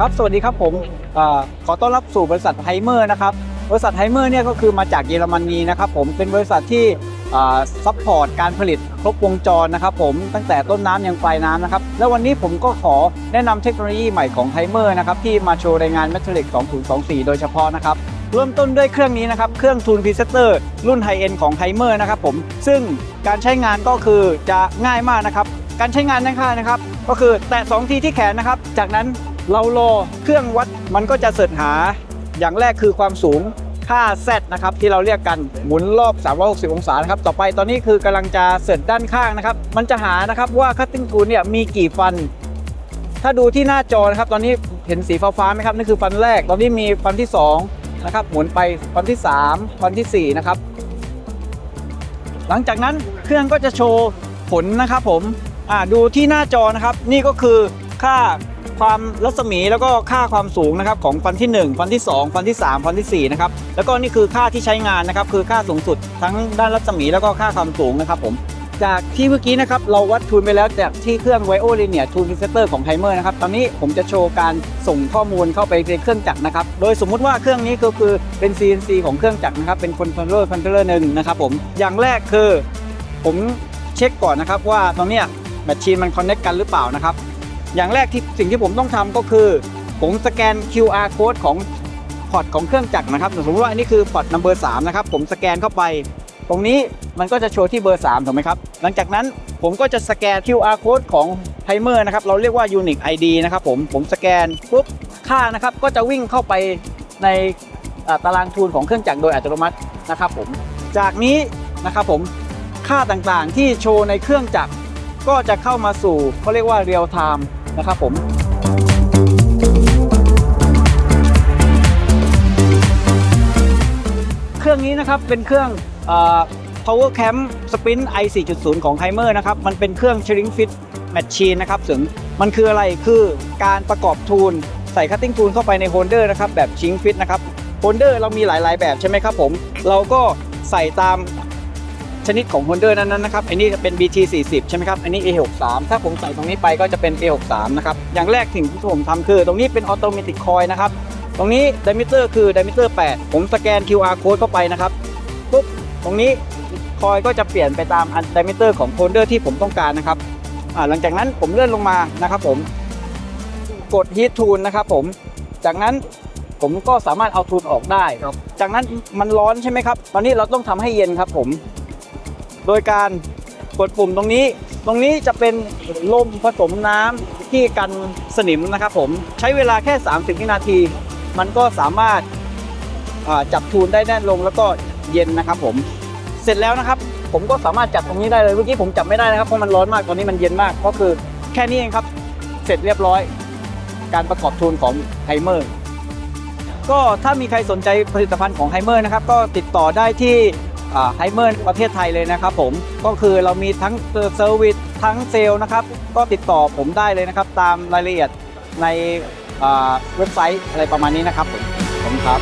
ครับ สวัสดีครับผมอขอต้อนรับสู่บริษัทไฮเมอร์นะครับ บริษัทไฮเมอร์เนี่ยก็คือมาจากเยอรมนีนะครับผม เป็นบริษัทที่ซัพพอร์ตการผลิตครบวงจรนะครับผม ตั้งแต่ต้นน้ำยังปลายน้ำนะครับ แล้ววันนี้ผมก็ขอแนะนำเทคโนโลยีใหม่ของไฮเมอร์นะครับที่มาโชว์ในงาน m e t a l l i c 2024 โดยเฉพาะนะครับเริ่มต้นด้วยเครื่องนี้นะครับ เครื่องทูนพรีเซตเตอร์รุ่นไฮเอ็นของไฮเมอร์นะครับผม ซึ่งการใช้งานก็คือจะง่ายมากนะครับ การใช้งานง่ายๆนะครับ ก็คือแตะ2ทีที่แขนนะครับ จากนั้น เรารอเครื่องวัดมันก็จะเสิร์ชหาอย่างแรกคือความสูงค่า Z นะครับที่เราเรียกกันหมุนรอบ 360 องศานะครับต่อไปตอนนี้คือกำลังจะเสิร์ชด้านข้างนะครับ มันจะหานะครับว่าคัตติ้งทูลเนี่ยมีกี่ฟัน ถ้าดูที่หน้าจอนะครับ ตอนนี้เห็นสีฟ้าๆไหมครับนี่คือฟันแรก ตอนนี้มีฟันที่2นะครับหมุนไปฟันที่ 3 ฟันทีสี่4 นะครับ หลังจากนั้นเครื่องก็จะโชว์ผลนะครับผมดูที่หน้าจอนะครับ นี่ก็คือค่า ความรัศมีแล้วก็ค่าความสูงนะครับของฟันที่ 1 ฟันที่ 2 ฟันที่ 3 ฟันทีสี่4นะครับแล้วก็นี่คือค่าที่ใช้งานนะครับคือค่าสูงสุดทั้งด้านรัศมีแล้วก็ค่าความสูงนะครับผมจากที่เมื่อกี้นะครับเราวัดทูนไปแล้วจากที่เครื่อง v i o l i n e a r Tune Resetter ของ Timer นะครับตอนนี้ผมจะโชว์การส่งข้อมูลเข้าไปในเครื่องจักรนะครับโดยสมมุติว่าเครื่องนี้ก็คือเป็น CNC ของเครื่องจักรนะครับเป็น controller controller หนึ่งนะครับผมอย่างแรกคือ ผมเช็คก่อนนะครับว่าตรงเนี้ยแมชชีนมันคอนเน c t กันหรือเปล่านะครับ อย่างแรกที่สิ่งที่ผมต้องทำก็คือ ผมสแกน QR code ของพอร์ตของเครื่องจักรนะครับสมมติว่าอันนี้คือพอร์ต number 3นะครับผมสแกนเข้าไป ตรงนี้มันก็จะโชว์ที่เบอร์ 3 ถูกไหมครับ หลังจากนั้นผมก็จะสแกน QR code ของไทเมอร์นะครับ เราเรียกว่า Unique ID นะครับผม ผมสแกนปุ๊บ ค่านะครับ ก็จะวิ่งเข้าไปในตารางทูลของเครื่องจักรโดยอัตโนมัตินะครับผม จากนี้นะครับผม ค่าต่างๆที่โชว์ในเครื่องจักรก็จะเข้ามาสู่เขาเรียกว่า real time นะครับผมเครื่องนี้นะครับเป็นเครื่องอ Power Camp spin i 4.0 ของ Timer นะครับ มันเป็นเครื่อง Shrink Fit Machine นะครับซึ่งมันคืออะไรคือการประกอบทูลใส่ Cutting Tool เข้าไปในโฮลเดอร์นะครับแบบ Shrink Fit นะครับโฮลเดอร์เรามีหลาย ๆ แบบใช่ไหมครับผม เราก็ใส่ตาม ชนิดของโฮลเดอร์นั้นๆนะครับอันนี้เป็น BT 40ใช่ไหมครับอันนี้ A 6 3ถ้าผมใส่ตรงนี้ไปก็จะเป็น A 6 3นะครับอย่างแรกสิ่งที่ผมทำคือ ตรงนี้เป็น Automatic Coil นะครับตรงนี้ diameter คือ diameter 8ผมสแกน QR code เข้าไปนะครับปุ๊บตรงนี้คอยก็จะเปลี่ยนไปตามอัน diameter ของโฟลเดอร์ที่ผมต้องการนะครับอ่าหลังจากนั้นผมเลื่อนลงมานะครับผมกด heat tool นะครับผมจากนั้นผมก็สามารถเอาทูลออกได้จากนั้นมันร้อนใช่ไหมครับ ตอนนี้เราต้องทำให้เย็นครับผม โดยการกดปุ่มตรงนี้ ตรงนี้จะเป็นลมผสมน้ำที่กันสนิมนะครับผมใช้เวลาแค่ 30 วินาที มันก็สามารถาจับทูลได้แน่นลงแล้วก็เย็นนะครับผมเสร็จแล้วนะครับ ผมก็สามารถจับตรงนี้ได้เลยเมื่อกี้ผมจับไม่ได้นะครับเพราะมันร้อนมากตอนนี้มันเย็นมากก็คือแค่นี้เองครับ เสร็จเรียบร้อย การประกอบทูลของไฮเมอร์ก็ถ้ามีใครสนใจผลิตภัณฑ์ของไฮเมอร์นะครับก็ติดต่อได้ที่ ไฮเมอร์ประเทศไทยเลยนะครับผมก็คือเรามีทั้งเซอร์วิสทั้งเซลล์นะครับ ก็ติดต่อผมได้เลยนะครับ ตามรายละเอียดในเว็บไซต์อะไรประมาณนี้นะครับผมผมครับ